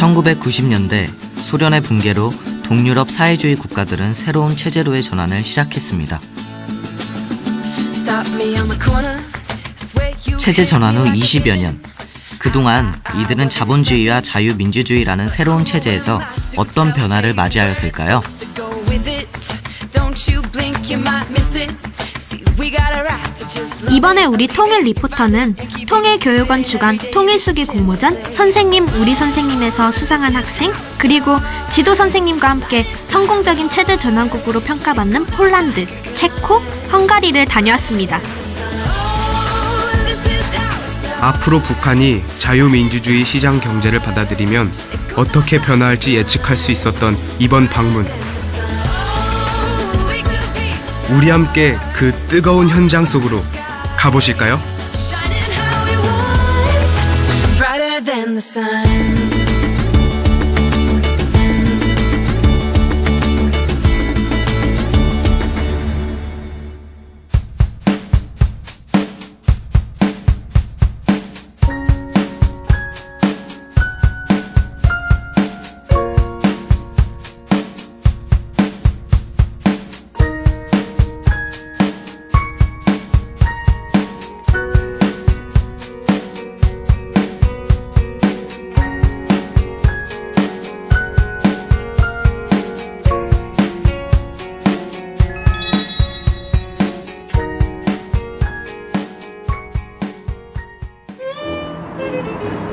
1990년대 소련의 붕괴로 동유럽 사회주의 국가들은 새로운 체제로의 전환을 시작했습니다. 체제 전환 후 20여 년. 그동안 이들은 자본주의와 자유민주주의라는 새로운 체제에서 어떤 변화를 맞이하였을까요? 이번에 우리 통일 리포터는 통일교육원 주간 통일수기 공모전 선생님 우리 선생님에서 수상한 학생 그리고 지도 선생님과 함께 성공적인 체제 전환국으로 평가받는 폴란드, 체코, 헝가리를 다녀왔습니다. 앞으로 북한이 자유민주주의 시장 경제를 받아들이면 어떻게 변화할지 예측할 수 있었던 이번 방문. 우리 함께 그 뜨거운 현장 속으로 가보실까요? brighter than the sun.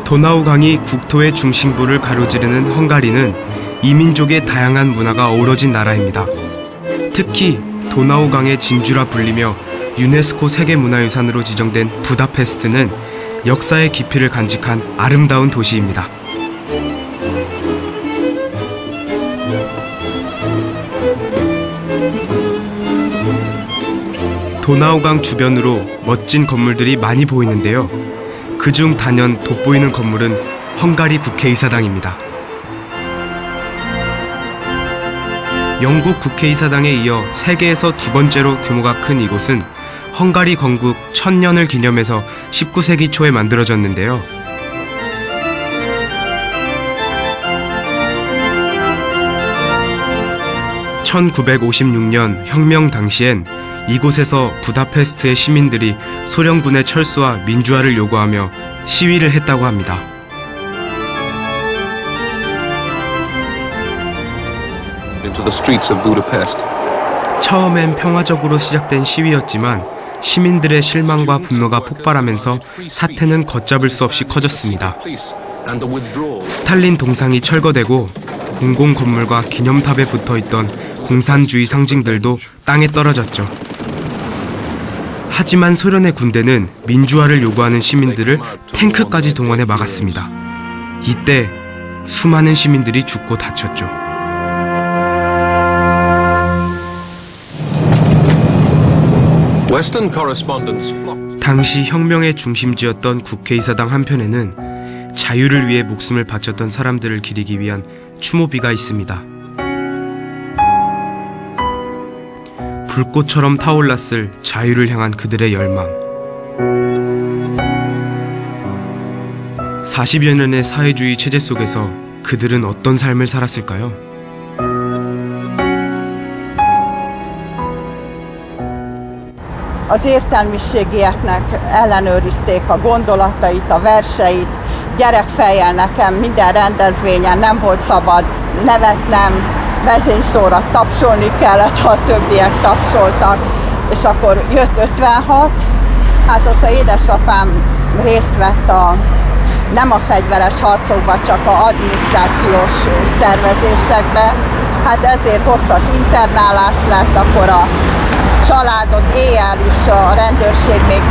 도나우강이 국토의 중심부를 가로지르는 헝가리는 이민족의 다양한 문화가 어우러진 나라입니다. 특히 도나우강의 진주라 불리며 유네스코 세계문화유산으로 지정된 부다페스트는 역사의 깊이를 간직한 아름다운 도시입니다. 도나우강 주변으로 멋진 건물들이 많이 보이는데요. 그중 단연 돋보이는 건물은 헝가리 국회의사당입니다. 영국 국회의사당에 이어 세계에서 두 번째로 규모가 큰 이곳은 헝가리 건국 1000년을 기념해서 19세기 초에 만들어졌는데요. (1956년) 혁명 당시엔 이곳에서 부다페스트의 시민들이 소련군의 철수와 민주화를 요구하며 시위를 했다고 합니다. 처음엔 평화적으로 시작된 시위였지만 시민들의 실망과 분노가 폭발하면서 사태는 걷잡을 수 없이 커졌습니다. 스탈린 동상이 철거되고 공공 건물과 기념탑에 붙어 있던 공산주의 상징들도 땅에 떨어졌죠. 하지만 소련의 군대는 민주화를 요구하는 시민들을 탱크까지 동원해 막았습니다. 이때 수많은 시민들이 죽고 다쳤죠. 당시 혁명의 중심지였던 국회의사당 한편에는 자유를 위해 목숨을 바쳤던 사람들을 기리기 위한 추모비가 있습니다. 불꽃처럼 타올랐을 자유를 향한 그들의 열망. 40여 년의 사회주의 체제 속에서 그들은 어떤 삶을 살았을까요? Vezényszóra tapsolni kellett, ha a többiek tapsoltak, és akkor jött 56, hát ott a édesapám részt vett a nem a fegyveres harcokba, csak a adminisztrációs szervezésekbe. Hát ezért hosszas internálás lett, akkor a családot éjjel is a rendőrség még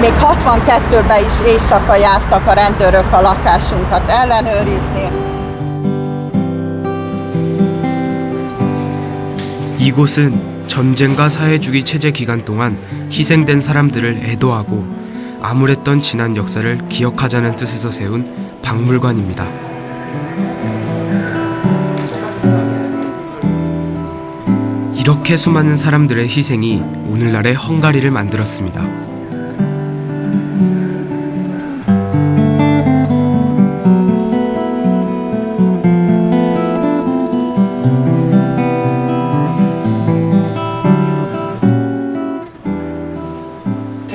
még 62-ben is éjszaka jártak a rendőrök a lakásunkat ellenőrizni. 이곳은 전쟁과 사회주의 체제 기간 동안 희생된 사람들을 애도하고 암울했던 지난 역사를 기억하자는 뜻에서 세운 박물관입니다. 이렇게 수많은 사람들의 희생이 오늘날의 헝가리를 만들었습니다.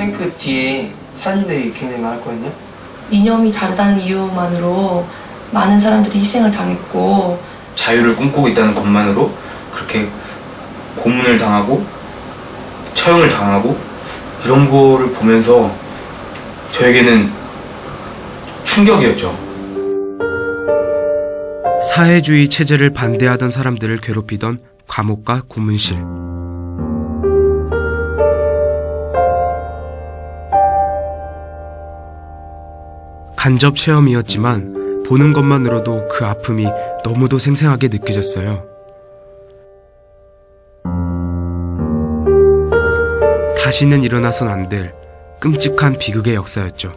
탱크 뒤에 사진들이 굉장히 많았거든요. 이념이 다르다는 이유만으로 많은 사람들이 희생을 당했고 자유를 꿈꾸고 있다는 것만으로 그렇게 고문을 당하고 처형을 당하고 이런 거를 보면서 저에게는 충격이었죠. 사회주의 체제를 반대하던 사람들을 괴롭히던 감옥과 고문실. 간접 체험이었지만 보는 것만으로도 그 아픔이 너무도 생생하게 느껴졌어요. 다시는 일어나선 안 될 끔찍한 비극의 역사였죠.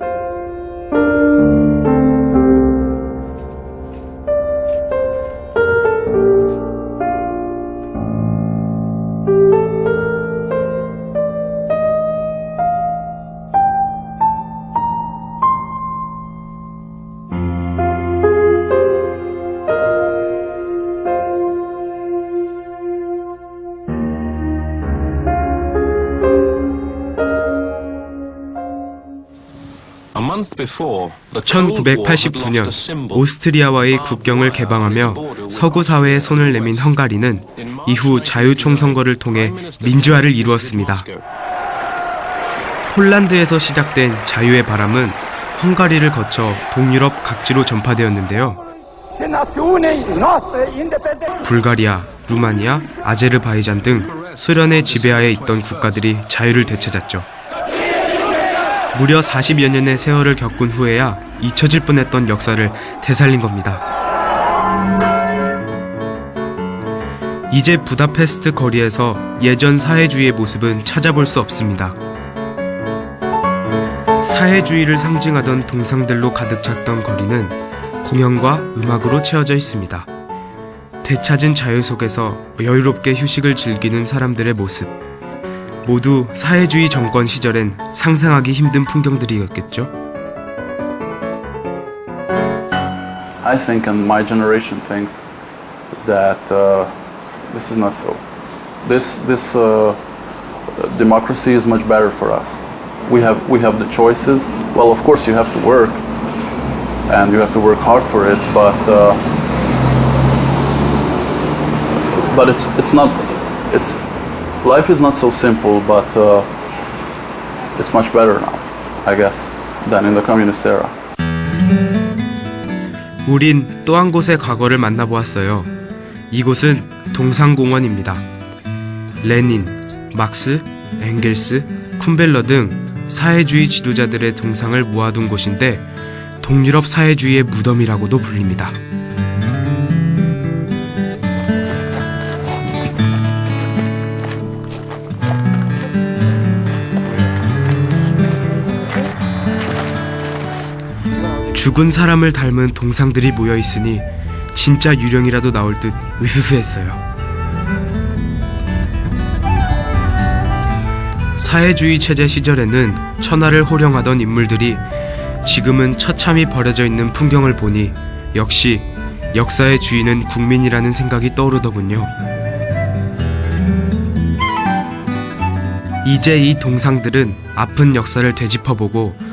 1989년 a symbol. 오스트리아와의 국경을 개방하며 서구 사회에 손을 내민 헝가리는 이후 자유총선거를 통해 민주화를 이루었습니다. 폴란드에서 시작된 자유의 바람은 헝가리를 거쳐 동유럽 각지로 전파되었는데요. 불가리아, 루마니아, 아제르바이잔 등 소련의 지배하에 있던 국가들이 자유를 되찾았죠. 무려 40여 년의 세월을 겪은 후에야 잊혀질 뻔했던 역사를 되살린 겁니다. 이제 부다페스트 거리에서 예전 사회주의의 모습은 찾아볼 수 없습니다. 사회주의를 상징하던 동상들로 가득 찼던 거리는 공연과 음악으로 채워져 있습니다. 되찾은 자유 속에서 여유롭게 휴식을 즐기는 사람들의 모습. 모두 사회주의 정권 시절엔 상상하기 힘든 풍경들이었겠죠. I think, and my generation thinks that uh, this is not so. This this uh, democracy is much better for us. We have we have the choices. Well, of course, you have to work, and you have to work hard for it. But uh, but it's it's not it's life is not so simple. But uh, it's much better now, I guess, than in the communist era. 우린 또 한 곳의 과거를 만나보았어요. 이곳은 동상공원입니다. 레닌, 막스, 엥겔스, 쿰벨러 등 사회주의 지도자들의 동상을 모아둔 곳인데 동유럽 사회주의의 무덤이라고도 불립니다. 죽은 사람을 닮은 동상들이 모여 있으니 진짜 유령이라도 나올 듯 으스스했어요. 사회주의 체제 시절에는 천하를 호령하던 인물들이 지금은 처참히 버려져 있는 풍경을 보니 역시 역사의 주인은 국민이라는 생각이 떠오르더군요. 이제 이 동상들은 아픈 역사를 되짚어보고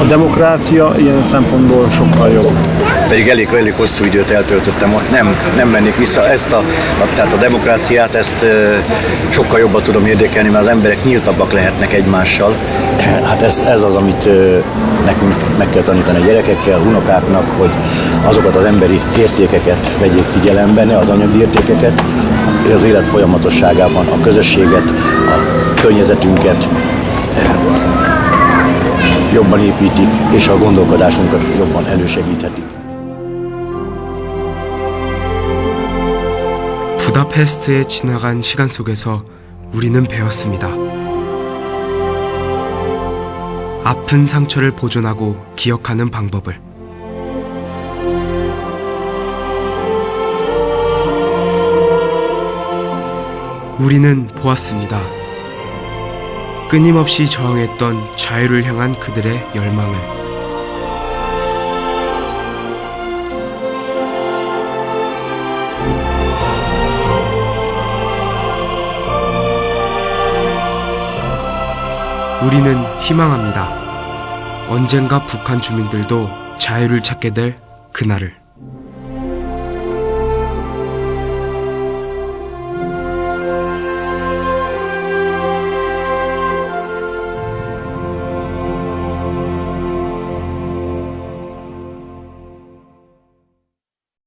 A demokrácia ilyen szempontból sokkal jobb. pedig elég, elég hosszú időt eltöltöttem ott, nem, nem mennék vissza. Ezt a, a, tehát a demokráciát, ezt sokkal jobban tudom érdekelni, mert az emberek nyíltabbak lehetnek egymással. Hát ez, ez az, amit nekünk meg kell tanítani a gyerekekkel, unokáknak, hogy azokat az emberi értékeket vegyék figyelembe, ne az anyagi értékeket, az élet folyamatosságában a közösséget, a környezetünket, jobban építik, és a gondolkodásunkat jobban elősegíthetik. 부다페스트에 지나간 시간 속에서 우리는 배웠습니다. 아픈 상처를 보존하고 기억하는 방법을 우리는 보았습니다. 끊임없이 저항했던 자유를 향한 그들의 열망을. 우리는 희망합니다. 언젠가 북한 주민들도 자유를 찾게 될 그날을.